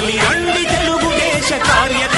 కదలి రండి తెలుగుదేశ కార్యక్రమం